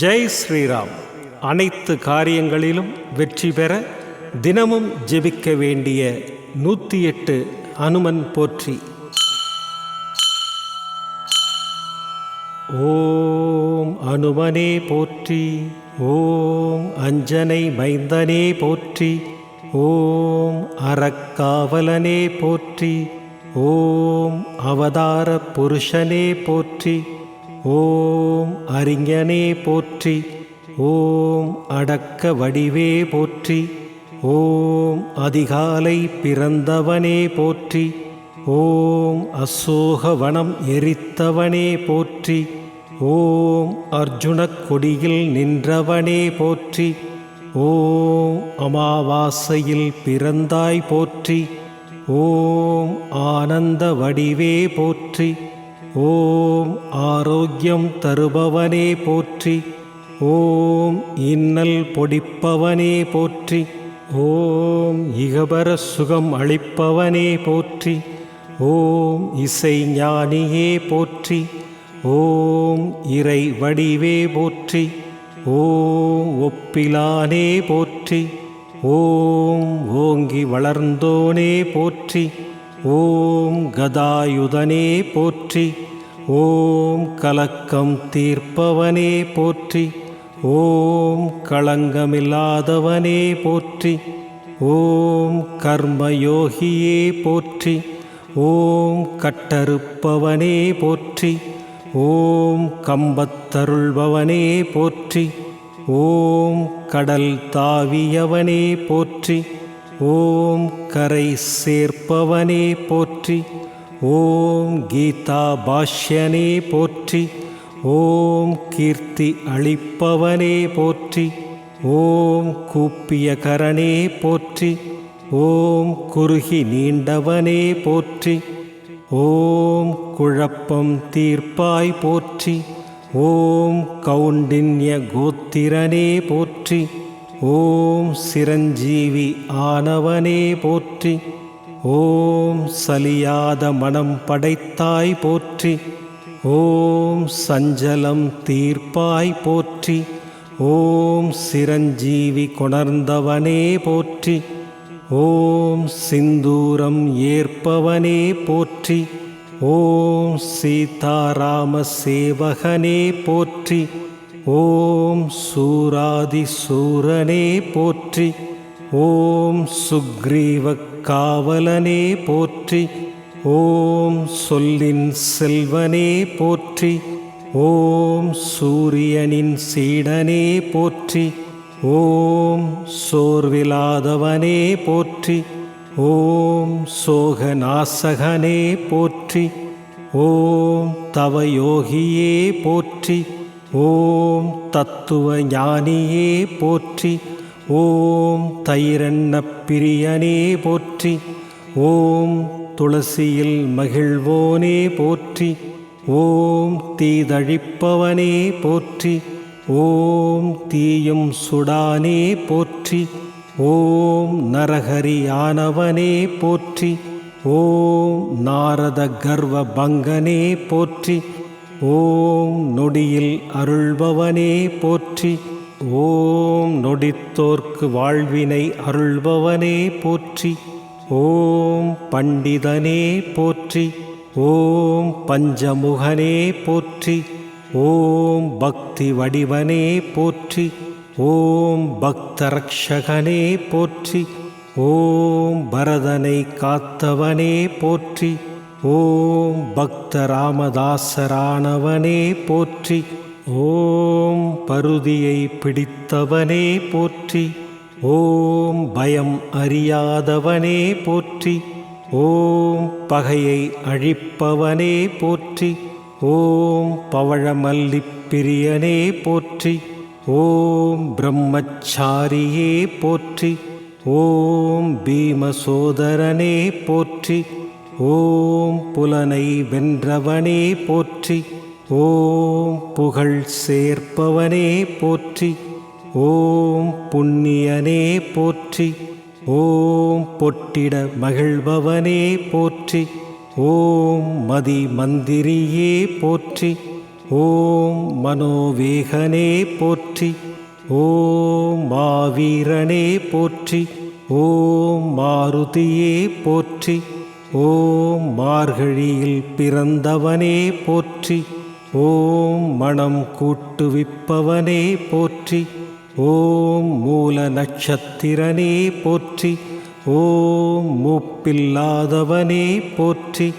ஜெய் ஸ்ரீராம். அனைத்து காரியங்களிலும் வெற்றி பெற தினமும் ஜெபிக்க வேண்டிய நூற்றி எட்டு அனுமன் போற்றி. ஓம் அனுமனே போற்றி ஓம் அஞ்சனை மைந்தனே போற்றி ஓம் அறக்காவலனே போற்றி ஓம் அவதார புருஷனே போற்றி. ஓம் அறிஞனே போற்றி ஓம் அடக்க வடிவே போற்றி ஓம் அதிகாலை பிறந்தவனே போற்றி ஓம் அசோகவனம் எரித்தவனே போற்றி ஓம் அர்ஜுனக் கொடியில் நின்றவனே போற்றி ஓம் அமாவாசையில் பிறந்தாய் போற்றி ஓம் ஆனந்த வடிவே போற்றி ஓம் ஆரோக்கியம் தருபவனே போற்றி. ஓம் இன்னல் பொடிப்பவனே போற்றி. ஓம் இகபர சுகம் அளிப்பவனே போற்றி. ஓம் இசை ஞானியே போற்றி. ஓம் இறை வடிவே போற்றி. ஓம் ஒப்பிலானே போற்றி. ஓம் ஓங்கி வளர்ந்தோனே போற்றி. ஓம் கதாயுதனே போற்றி. ஓம் கலக்கம் தீர்ப்பவனே போற்றி ஓம் களங்கமில்லாதவனே போற்றி ஓம் கர்மயோகியே போற்றி ஓம் கட்டறுப்பவனே போற்றி ஓம் கம்பத்தருள்பவனே போற்றி ஓம் கடல் தாவியவனே போற்றி ஓம் கரை சேர்ப்பவனே போற்றி ஓம் கீதா பாஷ்யனே போற்றி. ஓம் கீர்த்தி அளிப்பவனே போற்றி. ஓம் கூப்பிய கரணே போற்றி. ஓம் குறுகி நீண்டவனே போற்றி. ஓம் குழப்பம் தீர்ப்பாய் போற்றி. ஓம் கௌண்டின்ய கோத்திரனே போற்றி. ஓம் சிரஞ்சீவி ஆனவனே போற்றி. ஓம் சலியாத மனம் படைத்தாய் போற்றி. ஓம் சஞ்சலம் தீர்ப்பாய் போற்றி. ஓம் சிரஞ்சீவி கொணர்ந்தவனே போற்றி. ஓம் சிந்தூரம் ஏற்பவனே போற்றி. ஓம் சீதாராம சேவகனே போற்றி. ஓம் சூராதி சூரனே போற்றி. ஓம் சுக்ரீவ காவலனே போற்றி ஓம் சொல்லின் செல்வனே போற்றி ஓம் சூரியனின் சீடனே போற்றி ஓம் சோர்விலாதவனே போற்றி ஓம் சோகநாசகனே போற்றி ஓம் தவயோகியே போற்றி ஓம் தத்துவ ஞானியே போற்றி ஓம் தைரண்ண பிரியனே போற்றி ஓம் துளசியில் மகிழ்வோனே போற்றி ஓம் தீதழிப்பவனே போற்றி ஓம் தீயும் சுடானே போற்றி ஓம் நரஹரியானவனே போற்றி ஓம் நாரத கர்வ பங்கனே போற்றி ஓம் நொடியில் அருள்பவனே போற்றி ஓம் நொடித்தோர்க்கு வாழ்வினை அருள்பவனே போற்றி. ஓம் பண்டிதனே போற்றி. ஓம் பஞ்சமுகனே போற்றி. ஓம் பக்தி வடிவனே போற்றி. ஓம் பக்தரக்ஷகனே போற்றி. ஓம் பரதனை காத்தவனே போற்றி. ஓம் பக்தராமதாசரானவனே போற்றி. ஓம் பருதியை பிடித்தவனே போற்றி. ஓம் பயம் அறியாதவனே போற்றி. ஓம் பகையை அழிப்பவனே போற்றி. ஓம் பவழமல்லிப் பிரியனே போற்றி. ஓம் பிரம்மச்சாரியே போற்றி. ஓம் பீமசோதரனே போற்றி. ஓம் புலனை வென்றவனே போற்றி. ஓம் புகழ் சேர்ப்பவனே போற்றி ஓம் புண்ணியனே போற்றி ஓம் பொட்டிட மகிழ்பவனே போற்றி ஓம் மதி மந்திரியே போற்றி ஓம் மனோவேகனே போற்றி ஓம் மாவீரனே போற்றி ஓம் மாருதியே போற்றி ஓம் மார்கழியில் பிறந்தவனே போற்றி. ஓம் மணம் கூட்டுவிப்பவனே போற்றி ஓம் மூல நட்சத்திரனே போற்றி ஓம் மூப்பில்லாதவனே போற்றி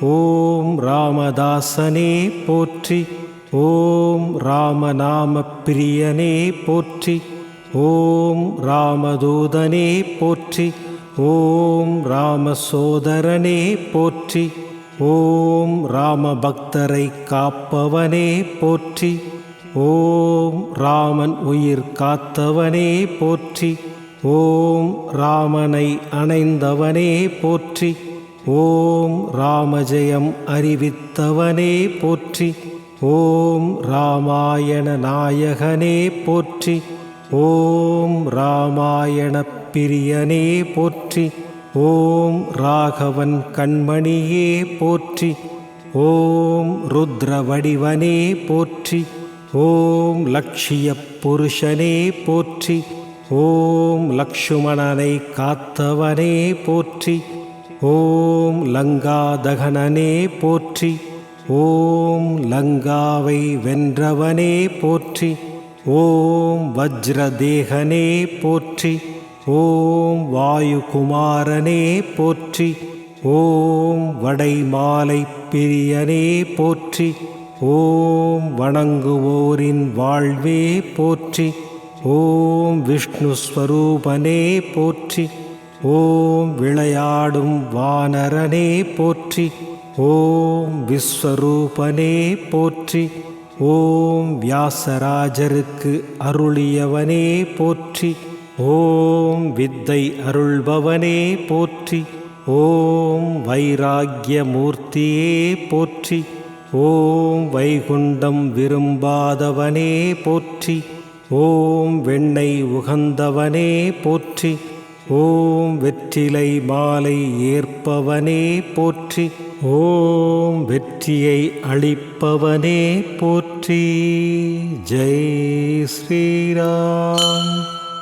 ஓம் ராமதாசனே போற்றி ஓம் ராமநாம பிரியனே போற்றி ஓம் ராமதூதனே போற்றி ஓம் ராமசோதரனே போற்றி. ஓம் ராமபக்தரை காப்பவனே போற்றி. ஓம் ராமன் உயிர் காத்தவனே போற்றி. ஓம் ராமனை அணைந்தவனே போற்றி. ஓம் ராமஜெயம் அறிவித்தவனே போற்றி. ஓம் ராமாயண நாயகனே போற்றி. ஓம் ராமாயண பிரியனே போற்றி. ஓம் ராகவன் கண்மணியே போற்றி. ஓம் ருத்ரவடிவனே போற்றி. ஓம் லட்சிய புருஷனே போற்றி. ஓம் லக்ஷ்மணனை காத்தவனே போற்றி. ஓம் லங்காதகனனே போற்றி. ஓம் லங்காவை வென்றவனே போற்றி. ஓம் வஜ்ரதேகனே போற்றி. ஓம் வாயுகுமாரனே போற்றி. ஓம் வடைமாலை பிரியனே போற்றி. ஓம் வணங்குவோரின் வாழ்வே போற்றி. ஓம் விஷ்ணு ஸ்வரூபனே போற்றி. ஓம் விளையாடும் வானரனே போற்றி. ஓம் விஸ்வரூபனே போற்றி. ஓம் வியாசராஜருக்கு அருளியவனே போற்றி. ஓம் வித்தை அருள்பவனே போற்றி ஓம் வைராக்கியமூர்த்தியே போற்றி ஓம் வைகுண்டம் விரும்பாதவனே போற்றி ஓம் வெண்ணை உகந்தவனே போற்றி ஓம் வெற்றிலை மாலை ஏற்பவனே போற்றி ஓம் வெற்றியை அளிப்பவனே போற்றி. ஜெய் ஸ்ரீராம்.